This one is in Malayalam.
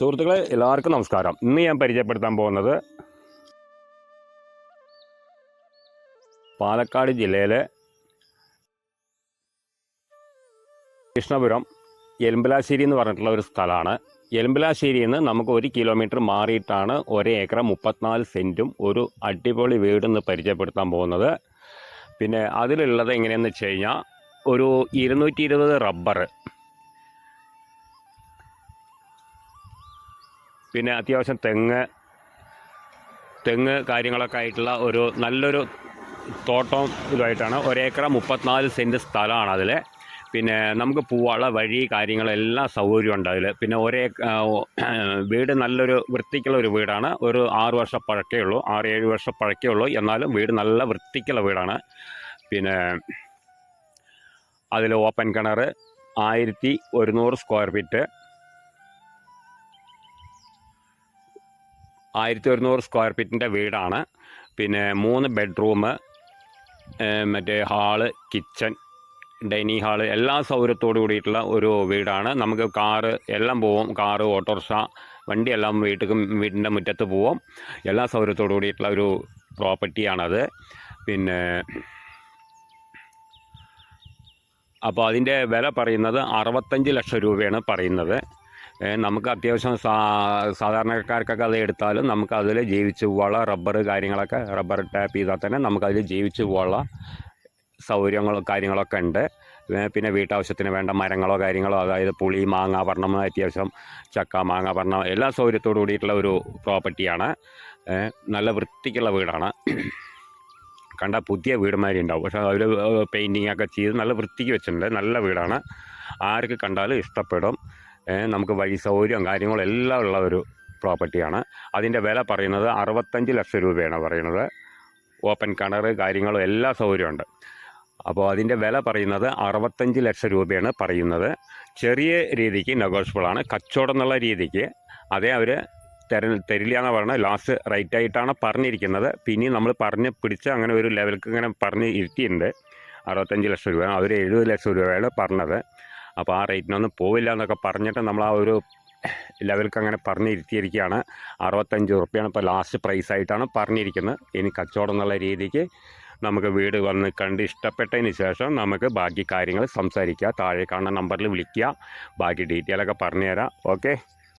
സുഹൃത്തുക്കളെ എല്ലാവർക്കും നമസ്കാരം. ഇന്ന് ഞാൻ പരിചയപ്പെടുത്താൻ പോകുന്നത് പാലക്കാട് ജില്ലയിലെ കൃഷ്ണപുരം എലുമ്പലാശ്ശേരി എന്ന് പറഞ്ഞിട്ടുള്ള ഒരു സ്ഥലമാണ്. എലുമ്പലാശ്ശേരിയിൽ നിന്ന് നമുക്ക് ഒരു കിലോമീറ്റർ മാറിയിട്ടാണ് ഒരേ ഏക്കർ മുപ്പത്തിനാല് സെന്റും ഒരു അടിപൊളി വീടെന്ന് പരിചയപ്പെടുത്താൻ പോകുന്നത്. പിന്നെ അതിലുള്ളത് എങ്ങനെയെന്ന് വെച്ച് കഴിഞ്ഞാൽ ഒരു ഇരുന്നൂറ്റി ഇരുപത് റബ്ബർ പിന്നെ അത്യാവശ്യം തെങ്ങ് തെങ്ങ് കാര്യങ്ങളൊക്കെ ആയിട്ടുള്ള ഒരു നല്ലൊരു തോട്ടം ഇതുമായിട്ടാണ്. ഒരേക്കറ മുപ്പത്തിനാല് സെന്റ് സ്ഥലമാണ് അതിൽ പിന്നെ നമുക്ക് പോവാനുള്ള വഴി കാര്യങ്ങളെല്ലാം സൗകര്യമുണ്ട് അതിൽ പിന്നെ ഒരേ വീട് നല്ലൊരു വൃത്തിക്കുള്ള ഒരു വീടാണ്. ഒരു ആറ് വർഷം പഴക്കേ ഉള്ളൂ. ആറ് ഏഴ് വർഷം പഴക്കേ ഉള്ളൂ. എന്നാലും വീട് നല്ല വൃത്തിക്കുള്ള വീടാണ്. പിന്നെ അതിൽ ഓപ്പൺ കിണർ ആയിരത്തി ഒരുന്നൂറ് സ്ക്വയർ ഫീറ്റ്. ആയിരത്തി ഒരുന്നൂറ് സ്ക്വയർ ഫീറ്റിന്റെ വീടാണ്. പിന്നെ മൂന്ന് ബെഡ്റൂം മറ്റേ ഹാൾ കിച്ചൺ ഡൈനിങ് ഹാൾ എല്ലാ സൗകര്യത്തോടു കൂടിയിട്ടുള്ള ഒരു വീടാണ്. നമുക്ക് കാറ് എല്ലാം പോവും. കാറ് ഓട്ടോറിക്ഷ വണ്ടി എല്ലാം വീട്ടിൽ വീടിന്റെ മുറ്റത്ത് പോവും. എല്ലാ സൗകര്യത്തോടു കൂടിയിട്ടുള്ള ഒരു പ്രോപ്പർട്ടിയാണത് പിന്നെ അപ്പോൾ അതിന്റെ വില പറയുന്നത് അറുപത്തഞ്ച് ലക്ഷം രൂപയാണ് പറയുന്നത്. നമുക്ക് അത്യാവശ്യം സാ സാധാരണക്കാർക്കൊക്കെ അത് എടുത്താലും നമുക്ക് അതിൽ ജീവിച്ച് പോകാനുള്ള റബ്ബർ കാര്യങ്ങളൊക്കെ റബ്ബർ ടാപ്പ് ചെയ്താൽ തന്നെ നമുക്കതിൽ ജീവിച്ച് പോകാനുള്ള സൗകര്യങ്ങളും കാര്യങ്ങളൊക്കെ ഉണ്ട്. പിന്നെ വീട്ടാവശ്യത്തിന് വേണ്ട മരങ്ങളോ കാര്യങ്ങളോ അതായത് പുളി മാങ്ങ വർണം അത്യാവശ്യം ചക്ക മാങ്ങ വർണം എല്ലാ സൗകര്യത്തോടു കൂടിയിട്ടുള്ള ഒരു പ്രോപ്പർട്ടിയാണ് നല്ല വൃത്തിക്കുള്ള വീടാണ്. കണ്ട പുതിയ വീടുമാരി ഉണ്ടാവും പക്ഷേ അവർ പെയിന്റിങ് ഒക്കെ ചെയ്ത് നല്ല വൃത്തിക്ക് വെച്ചിട്ടുണ്ട്. നല്ല വീടാണ്. ആർക്ക് കണ്ടാലും ഇഷ്ടപ്പെടും. നമുക്ക് വഴി സൗകര്യം കാര്യങ്ങളെല്ലാം ഉള്ള ഒരു പ്രോപ്പർട്ടിയാണ്. അതിന്റെ വില പറയുന്നത് അറുപത്തഞ്ച് ലക്ഷം രൂപയാണ് പറയുന്നത്. ഓപ്പൺ കിണർ കാര്യങ്ങളും എല്ലാ സൗകര്യമുണ്ട്. അപ്പോൾ അതിന്റെ വില പറയുന്നത് അറുപത്തഞ്ച് ലക്ഷം രൂപയാണ് പറയുന്നത്. ചെറിയ രീതിക്ക് നെഗോഷ്യബിളാണ് കച്ചവടം എന്നുള്ള രീതിക്ക് അതേ അവർ തര തരില്ല എന്ന് പറഞ്ഞാൽ ലാസ്റ്റ് റൈറ്റ് ആയിട്ടാണ് പറഞ്ഞിരിക്കുന്നത്. പിന്നെ നമ്മൾ പറഞ്ഞ് പിടിച്ച് അങ്ങനെ ഒരു ലെവൽക്ക് ഇങ്ങനെ പറഞ്ഞ് ഇരുത്തിയിട്ടുണ്ട്. അറുപത്തഞ്ച് ലക്ഷം രൂപ അവർ എഴുപത് ലക്ഷം രൂപയാണ് പറഞ്ഞത്. അപ്പോൾ ആ റേറ്റിനൊന്നും പോവില്ല എന്നൊക്കെ പറഞ്ഞിട്ട് നമ്മൾ ആ ഒരു ലെവൽക്ക് അങ്ങനെ പറഞ്ഞിരുത്തിയിരിക്കുകയാണ് അറുപത്തഞ്ച് റുപ്യാണ് ഇപ്പോൾ ലാസ്റ്റ് പ്രൈസ് ആയിട്ടാണ് പറഞ്ഞിരിക്കുന്നത്. ഇനി കച്ചവടം എന്നുള്ള രീതിക്ക് നമുക്ക് വീട് വന്ന് കണ്ട് ഇഷ്ടപ്പെട്ടതിന് ശേഷം നമുക്ക് ബാക്കി കാര്യങ്ങൾ സംസാരിക്കുക. താഴെ കാണുന്ന നമ്പറിൽ വിളിക്കുക. ബാക്കി ഡീറ്റെയിലൊക്കെ പറഞ്ഞുതരാം. ഓക്കെ